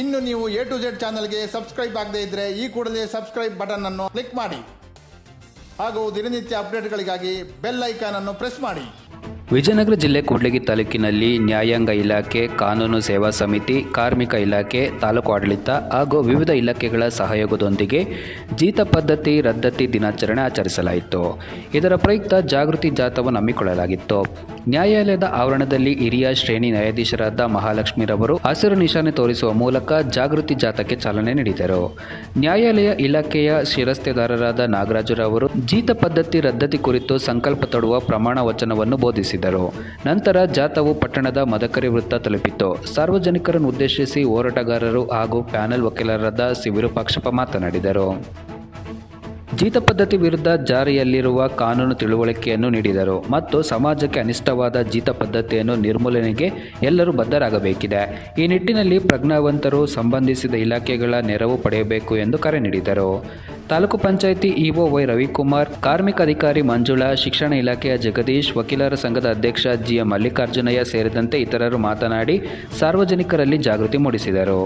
ಇನ್ನು ನೀವು A to Z ಚಾನಲ್ಗೆ ಸಬ್ಸ್ಕ್ರೈಬ್ ಆಗದೇ ಇದ್ರೆ ಈ ಕೂಡಲೇ ಸಬ್ಸ್ಕ್ರೈಬ್ ಬಟನ್ ಅನ್ನು ಕ್ಲಿಕ್ ಮಾಡಿ. ಹಾಗೂ ದಿನನಿತ್ಯ ಅಪ್ಡೇಟ್ಗಳಿಗಾಗಿ ಬೆಲ್ ಐಕಾನ್ ಅನ್ನು ಪ್ರೆಸ್ ಮಾಡಿ. ವಿಜಯನಗರ ಜಿಲ್ಲೆ ಕೂಡ್ಲಿಗಿ ತಾಲೂಕಿನಲ್ಲಿ ನ್ಯಾಯಾಂಗ ಇಲಾಖೆ, ಕಾನೂನು ಸೇವಾ ಸಮಿತಿ, ಕಾರ್ಮಿಕ ಇಲಾಖೆ, ತಾಲೂಕು ಆಡಳಿತ ಹಾಗೂ ವಿವಿಧ ಇಲಾಖೆಗಳ ಸಹಯೋಗದೊಂದಿಗೆ ಜೀತ ಪದ್ಧತಿ, ರದ್ದತಿ ದಿನಾಚರಣೆ ಆಚರಿಸಲಾಯಿತು. ಇದರ ಪ್ರಯುಕ್ತ ಜಾಗೃತಿ ಜಾಥವನ್ನು ಹಮ್ಮಿಕೊಳ್ಳಲಾಗಿತ್ತು. ನ್ಯಾಯಾಲಯದ ಆವರಣದಲ್ಲಿ ಹಿರಿಯ ಶ್ರೇಣಿ ನ್ಯಾಯಾಧೀಶರಾದ ಮಹಾಲಕ್ಷ್ಮಿರವರು ಹಸಿರು ನಿಶಾನೆ ತೋರಿಸುವ ಮೂಲಕ ಜಾಗೃತಿ ಜಾಥಾಕ್ಕೆ ಚಾಲನೆ ನೀಡಿದರು. ನ್ಯಾಯಾಲಯ ಇಲಾಖೆಯ ಶಿರಸ್ತೆದಾರರಾದ ನಾಗರಾಜರವರು ಜೀತ ಪದ್ಧತಿ ರದ್ದತಿ ಕುರಿತು ಸಂಕಲ್ಪ ತೊಡುವ ಪ್ರಮಾಣ ವಚನವನ್ನು ಬೋಧಿಸಿದರು. ನಂತರ ಜಾಥಾವು ಪಟ್ಟಣದ ಮದಕರಿ ವೃತ್ತ ತಲುಪಿತು ಸಾರ್ವಜನಿಕರನ್ನು ಉದ್ದೇಶಿಸಿ ಹೋರಾಟಗಾರರು ಹಾಗೂ ಪ್ಯಾನೆಲ್ ವಕೀಲರಾದ ಸಿ ವಿರೂಪಾಕ್ಷಪ್ಪ ಮಾತನಾಡಿದರು. ಜೀತ ಪದ್ಧತಿ ವಿರುದ್ಧ ಜಾರಿಯಲ್ಲಿರುವ ಕಾನೂನು ತಿಳುವಳಿಕೆಯನ್ನು ನೀಡಿದರು ಮತ್ತು ಸಮಾಜಕ್ಕೆ ಅನಿಷ್ಟವಾದ ಜೀತ ಪದ್ಧತಿಯನ್ನು ನಿರ್ಮೂಲನೆಗೆ ಎಲ್ಲರೂ ಬದ್ಧರಾಗಬೇಕಿದೆ. ಈ ನಿಟ್ಟಿನಲ್ಲಿ ಪ್ರಜ್ಞಾವಂತರು ಸಂಬಂಧಿಸಿದ ಇಲಾಖೆಗಳ ನೆರವು ಪಡೆಯಬೇಕು ಎಂದು ಕರೆ ನೀಡಿದರು. ತಾಲೂಕು ಪಂಚಾಯಿತಿ ಇಒ ವೈ ರವಿಕುಮಾರ್, ಕಾರ್ಮಿಕ ಅಧಿಕಾರಿ ಮಂಜುಳಾ, ಶಿಕ್ಷಣ ಇಲಾಖೆಯ ಜಗದೀಶ್, ವಕೀಲರ ಸಂಘದ ಅಧ್ಯಕ್ಷ ಜಿ ಎಂ ಮಲ್ಲಿಕಾರ್ಜುನಯ್ಯ ಸೇರಿದಂತೆ ಇತರರು ಮಾತನಾಡಿ ಸಾರ್ವಜನಿಕರಲ್ಲಿ ಜಾಗೃತಿ ಮೂಡಿಸಿದರು.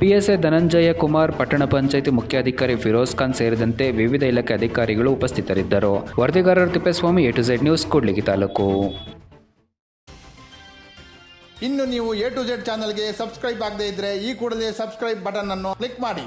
ಪಿಎಸ್ಎ ಧನಂಜಯ ಕುಮಾರ್, ಪಟ್ಟಣ ಪಂಚಾಯಿತಿ ಮುಖ್ಯಾಧಿಕಾರಿ ಫಿರೋಜ್ ಖಾನ್ ಸೇರಿದಂತೆ ವಿವಿಧ ಇಲಾಖೆ ಅಧಿಕಾರಿಗಳು ಉಪಸ್ಥಿತರಿದ್ದರು. ವರದಿಗಾರರ Tippeswamy, A to Z news, Kudligi taluk. ಇನ್ನು ನೀವು ಎ ಟು ಜೆಡ್ ಚಾನಲ್ಗೆ ಸಬ್ಸ್ಕ್ರೈಬ್ ಆಗದೇ ಇದ್ರೆ ಈ ಕೂಡಲೇ ಸಬ್ಸ್ಕ್ರೈಬ್ ಬಟನ್ ಅನ್ನು ಕ್ಲಿಕ್ ಮಾಡಿ.